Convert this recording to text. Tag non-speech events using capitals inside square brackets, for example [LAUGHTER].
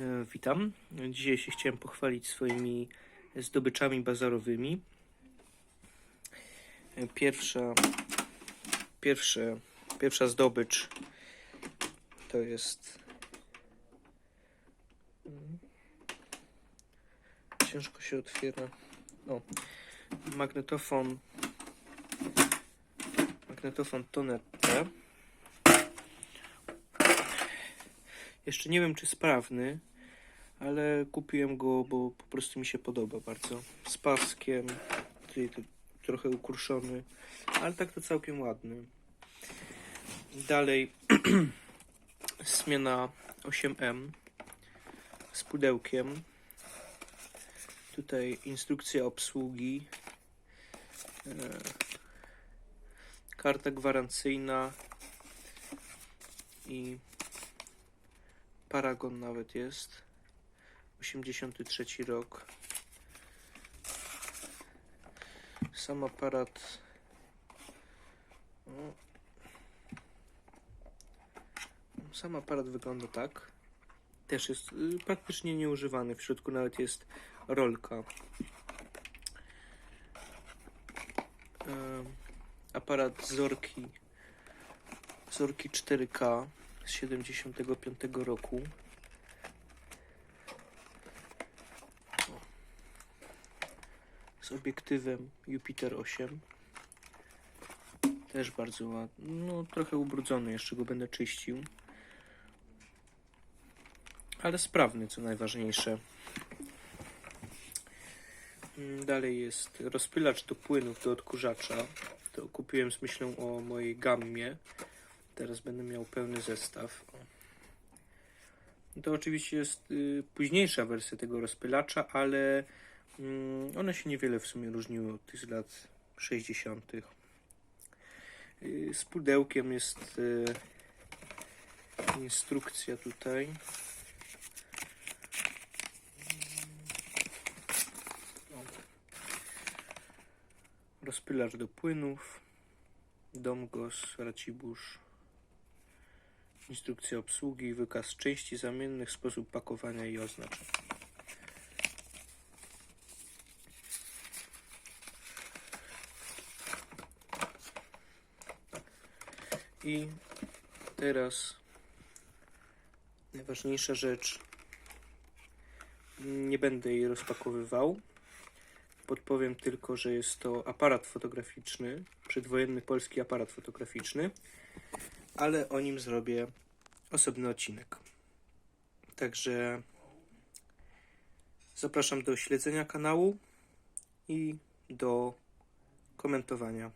E, Witam. Dzisiaj się chciałem pochwalić swoimi zdobyczami bazarowymi. E, Pierwsza, pierwsze, pierwsza zdobycz to jest. mm, Ciężko się otwiera. O, magnetofon. Magnetofon Tonette. Jeszcze nie wiem, czy sprawny, ale kupiłem go, bo po prostu mi się podoba bardzo. Z paskiem, tutaj trochę ukruszony, ale tak to całkiem ładny. Dalej [CLEARS THROAT] zmiana 8M z pudełkiem. Tutaj instrukcja obsługi. E, karta gwarancyjna i Paragon nawet jest. 83 rok. Sam aparat. O. Sam aparat wygląda tak. Też jest y, praktycznie nieużywany. W środku nawet jest rolka. Em, Aparat Zorki. Zorki 4K z 75 roku. Obiektywem Jupiter 8. Też bardzo ładny. No, trochę ubrudzony, jeszcze go będę czyścił. Ale sprawny, co najważniejsze. Mm, Dalej jest rozpylacz do płynów do odkurzacza. To kupiłem z myślą o mojej gammie. Teraz będę miał pełny zestaw. To oczywiście jest y, późniejsza wersja tego rozpylacza, ale one się niewiele w sumie różniły od tych z lat 60. Y, z pudełkiem jest y, instrukcja tutaj. Rozpylacz do płynów. Domgos, Racibórz. Instrukcja obsługi, wykaz części zamiennych, sposób pakowania i oznaczeń. I teraz najważniejsza rzecz. Nie będę jej rozpakowywał. Podpowiem tylko, że jest to aparat fotograficzny, przedwojenny polski aparat fotograficzny ale o nim zrobię osobny odcinek. Także zapraszam do śledzenia kanału i do komentowania.